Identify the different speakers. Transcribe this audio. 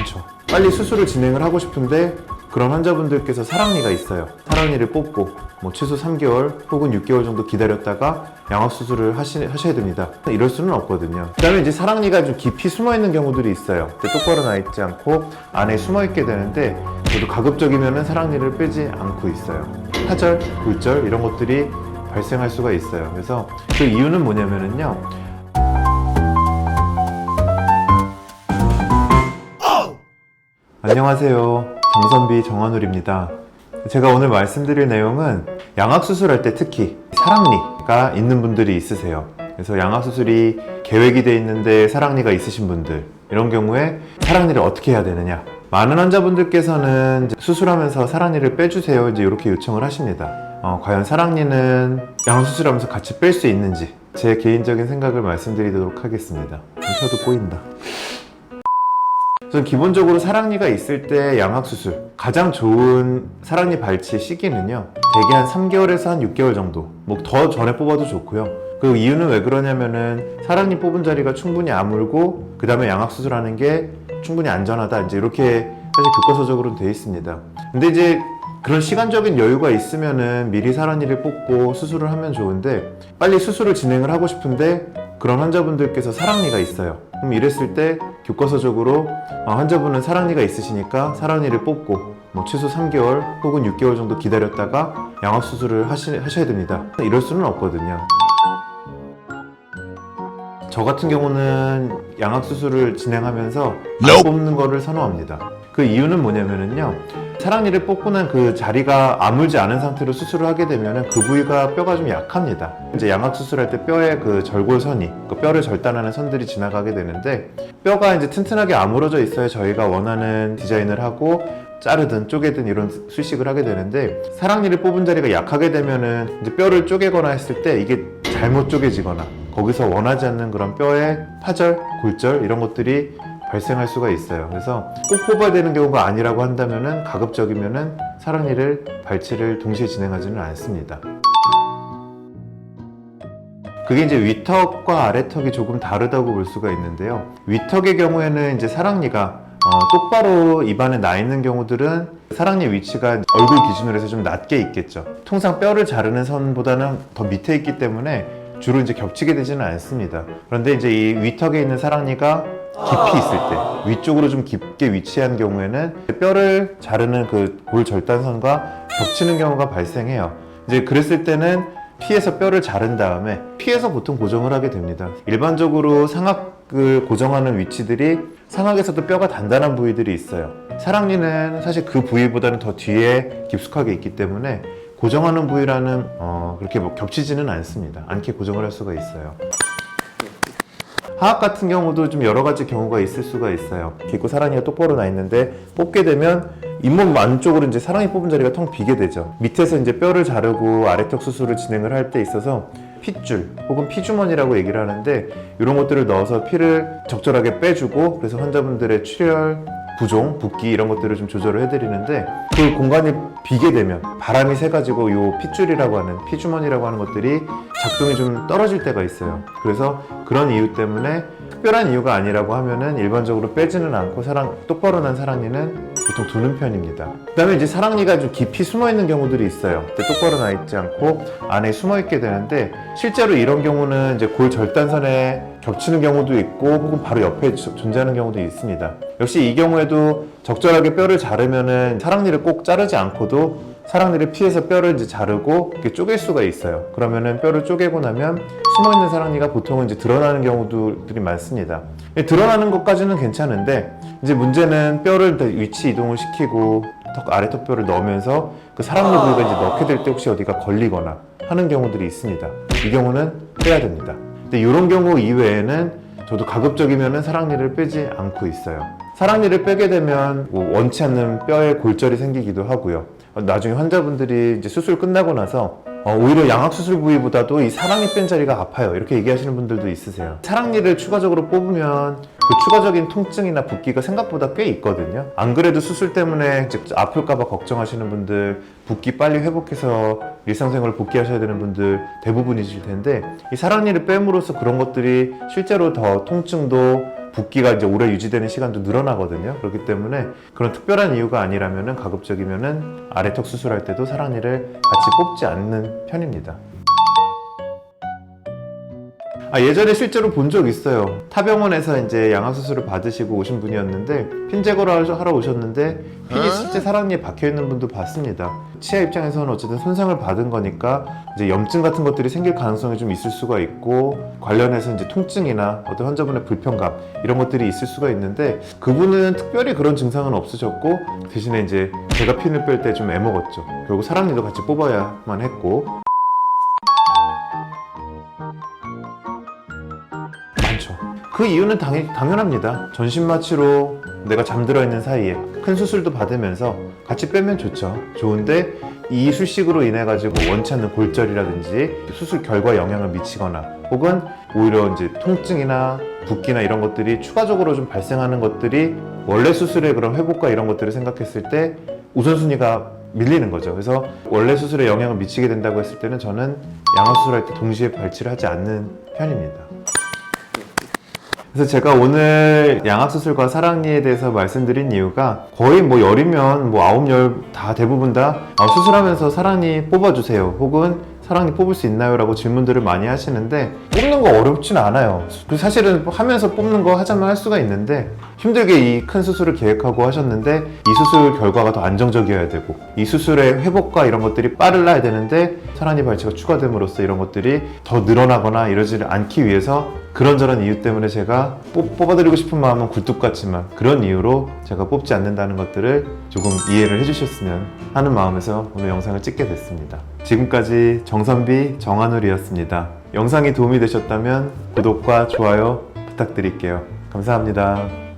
Speaker 1: 많죠. 빨리 수술을 진행을 하고 싶은데 그런 환자분들께서 사랑니가 있어요. 사랑니를 뽑고 뭐 최소 3개월 혹은 6개월 정도 기다렸다가 양악 수술을 하시, 하셔야 됩니다. 이럴 수는 없거든요. 그다음에 이제 사랑니가 좀 깊이 숨어 있는 경우들이 있어요. 똑바로 나 있지 않고 안에 숨어 있게 되는데 저도 가급적이면은 사랑니를 빼지 않고 있어요. 파절, 굴절 이런 것들이 발생할 수가 있어요. 그래서 그 이유는 뭐냐면은요. 안녕하세요. 정선비 정한울입니다. 제가 오늘 말씀드릴 내용은 양악 수술할 때 특히 사랑니가 있는 분들이 있으세요. 그래서 양악 수술이 계획이 돼 있는데 사랑니가 있으신 분들 이런 경우에 사랑니를 어떻게 해야 되느냐? 많은 환자분들께서는 수술하면서 사랑니를 빼주세요 이제 이렇게 요청을 하십니다. 어, 과연 사랑니는 양악 수술하면서 같이 뺄 수 있는지 제 개인적인 생각을 말씀드리도록 하겠습니다. 저도 꼬인다. 우선 기본적으로 사랑니가 있을 때 양악 수술 가장 좋은 사랑니 발치 시기는요 대개 한 3개월에서 한 6개월 정도. 뭐 더 전에 뽑아도 좋고요. 그 이유는 왜 그러냐면은 사랑니 뽑은 자리가 충분히 아물고 그 다음에 양악 수술하는 게 충분히 안전하다. 이제 이렇게 사실 교과서적으로는 돼 있습니다. 근데 이제 그런 시간적인 여유가 있으면은 미리 사랑니를 뽑고 수술을 하면 좋은데 빨리 수술을 진행을 하고 싶은데 그런 환자분들께서 사랑니가 있어요. 그럼 이랬을 때 교과서적으로 아, 환자분은 사랑니가 있으시니까 사랑니를 뽑고 뭐 최소 3개월 혹은 6개월 정도 기다렸다가 양악 수술을 하시, 하셔야 됩니다. 이럴 수는 없거든요. 저 같은 경우는 양악 수술을 진행하면서 안 뽑는 거를 선호합니다. 그 이유는 뭐냐면은요. 사랑니를 뽑고 난 그 자리가 아물지 않은 상태로 수술을 하게 되면은 그 부위가 뼈가 좀 약합니다. 이제 양악 수술할 때 뼈에 그 절골선이, 그 뼈를 절단하는 선들이 지나가게 되는데 뼈가 이제 튼튼하게 아물어져 있어야 저희가 원하는 디자인을 하고 자르든 쪼개든 이런 수식을 하게 되는데 사랑니를 뽑은 자리가 약하게 되면은 이제 뼈를 쪼개거나 했을 때 이게 잘못 쪼개지거나 거기서 원하지 않는 그런 뼈의 파절, 골절 이런 것들이 발생할 수가 있어요. 그래서 꼭 뽑아야 되는 경우가 아니라고 한다면은 가급적이면은 사랑니를 발치를 동시에 진행하지는 않습니다. 그게 이제 위턱과 아래턱이 조금 다르다고 볼 수가 있는데요. 위턱의 경우에는 이제 사랑니가 어, 똑바로 입안에 나 있는 경우들은 사랑니 위치가 얼굴 기준으로 해서 좀 낮게 있겠죠. 통상 뼈를 자르는 선보다는 더 밑에 있기 때문에 주로 이제 겹치게 되지는 않습니다. 그런데 이제 이 위턱에 있는 사랑니가 깊이 있을 때 위쪽으로 좀 깊게 위치한 경우에는 뼈를 자르는 그 골 절단선과 겹치는 경우가 발생해요. 이제 그랬을 때는 피에서 뼈를 자른 다음에 피에서 보통 고정을 하게 됩니다. 일반적으로 상악을 고정하는 위치들이 상악에서도 뼈가 단단한 부위들이 있어요. 사랑니는 사실 그 부위보다는 더 뒤에 깊숙하게 있기 때문에 고정하는 부위라는 어, 그렇게 뭐 겹치지는 않습니다. 않게 고정을 할 수가 있어요. 하악 같은 경우도 좀 여러 가지 경우가 있을 수가 있어요. 깊고 사랑니가 똑바로 나 있는데 뽑게 되면 잇몸 안쪽으로 이제 사랑니 뽑은 자리가 텅 비게 되죠. 밑에서 이제 뼈를 자르고 아래턱 수술을 진행을 할 때 있어서 핏줄 혹은 피주머니라고 얘기를 하는데 이런 것들을 넣어서 피를 적절하게 빼주고 그래서 환자분들의 출혈 부종, 붓기 이런 것들을 좀 조절을 해드리는데 그 공간이 비게 되면 바람이 새가지고 요 핏줄이라고 하는 피주머니라고 하는 것들이 작동이 좀 떨어질 때가 있어요. 그래서 그런 이유 때문에 특별한 이유가 아니라고 하면은 일반적으로 빼지는 않고 사랑 똑바로 난 사랑니는 보통 두는 편입니다. 그다음에 이제 사랑니가 좀 깊이 숨어 있는 경우들이 있어요. 똑바로 나 있지 않고 안에 숨어 있게 되는데 실제로 이런 경우는 이제 골 절단선에 겹치는 경우도 있고 혹은 바로 옆에 조- 존재하는 경우도 있습니다. 역시 이 경우에도 적절하게 뼈를 자르면은 사랑니를 꼭 자르지 않고도 사랑니를 피해서 뼈를 이제 자르고 이렇게 쪼갤 수가 있어요. 그러면은 뼈를 쪼개고 나면 숨어 있는 사랑니가 보통은 이제 드러나는 경우들이 많습니다. 이 드러나는 것까지는 괜찮은데 이제 문제는 뼈를 더 위치 이동을 시키고 턱 아래 턱뼈를 넣으면서 그 사랑니 부위가 이제 넣게 될 때 혹시 어디가 걸리거나 하는 경우들이 있습니다. 이 경우는 빼야 됩니다. 근데 이런 경우 이외에는 저도 가급적이면은 사랑니를 빼지 않고 있어요. 사랑니를 빼게 되면 뭐 원치 않는 뼈에 골절이 생기기도 하고요. 어, 나중에 환자분들이 이제 수술 끝나고 나서 어, 오히려 양악 수술 부위보다도 이 사랑니 뺀 자리가 아파요. 이렇게 얘기하시는 분들도 있으세요. 사랑니를 추가적으로 뽑으면 그 추가적인 통증이나 붓기가 생각보다 꽤 있거든요. 안 그래도 수술 때문에 아플까봐 걱정하시는 분들, 붓기 빨리 회복해서 일상생활을 복귀하셔야 되는 분들 대부분이실 텐데 이 사랑니를 뺨으로써 그런 것들이 실제로 더 통증도 붓기가 이제 오래 유지되는 시간도 늘어나거든요. 그렇기 때문에 그런 특별한 이유가 아니라면은 가급적이면은 아래턱 수술할 때도 사랑니를 같이 뽑지 않는 편입니다. 아, 예전에 실제로 본 적 있어요. 타병원에서 이제 양악 수술을 받으시고 오신 분이었는데 핀 제거를 하러- 오셨는데 핀이 실제 사랑니에 박혀 있는 분도 봤습니다. 치아 입장에서는 어쨌든 손상을 받은 거니까 이제 염증 같은 것들이 생길 가능성이 좀 있을 수가 있고 관련해서 이제 통증이나 어떤 환자분의 불편감 이런 것들이 있을 수가 있는데 그분은 특별히 그런 증상은 없으셨고 대신에 이제 제가 핀을 뺄 때 좀 애먹었죠. 결국 사랑니도 같이 뽑아야만 했고 그 이유는 당연, 당연합니다. 전신 마취로 내가 잠들어 있는 사이에 큰 수술도 받으면서 같이 빼면 좋죠. 좋은데 이 술식으로 인해 가지고 원치 않는 골절이라든지 수술 결과에 영향을 미치거나 혹은 오히려 이제 통증이나 붓기나 이런 것들이 추가적으로 좀 발생하는 것들이 원래 수술의 그런 회복과 이런 것들을 생각했을 때 우선순위가 밀리는 거죠. 그래서 원래 수술에 영향을 미치게 된다고 했을 때는 저는 양악 수술할 때 동시에 발치를 하지 않는 편입니다. 그래서 제가 오늘 양악수술과 사랑니에 대해서 말씀드린 이유가 거의 뭐 열이면 뭐 아홉 열 다 대부분 다 아, 수술하면서 사랑니 뽑아주세요 혹은 사랑니 뽑을 수 있나요? 라고 질문들을 많이 하시는데 뽑는 거 어렵진 않아요 그 사실은 하면서 뽑는 거 하자면 할 수가 있는데 힘들게 이 큰 수술을 계획하고 하셨는데 이 수술 결과가 더 안정적이어야 되고 이 수술의 회복과 이런 것들이 빠르려야 되는데 사랑니 발치가 추가됨으로써 이런 것들이 더 늘어나거나 이러지 않기 위해서 그런저런 이유 때문에 제가 뽑, 뽑아드리고 싶은 마음은 굴뚝 같지만 그런 이유로 제가 뽑지 않는다는 것들을 조금 이해를 해주셨으면 하는 마음에서 오늘 영상을 찍게 됐습니다. 지금까지 정선비 정한울이었습니다. 영상이 도움이 되셨다면 구독과 좋아요 부탁드릴게요. 감사합니다.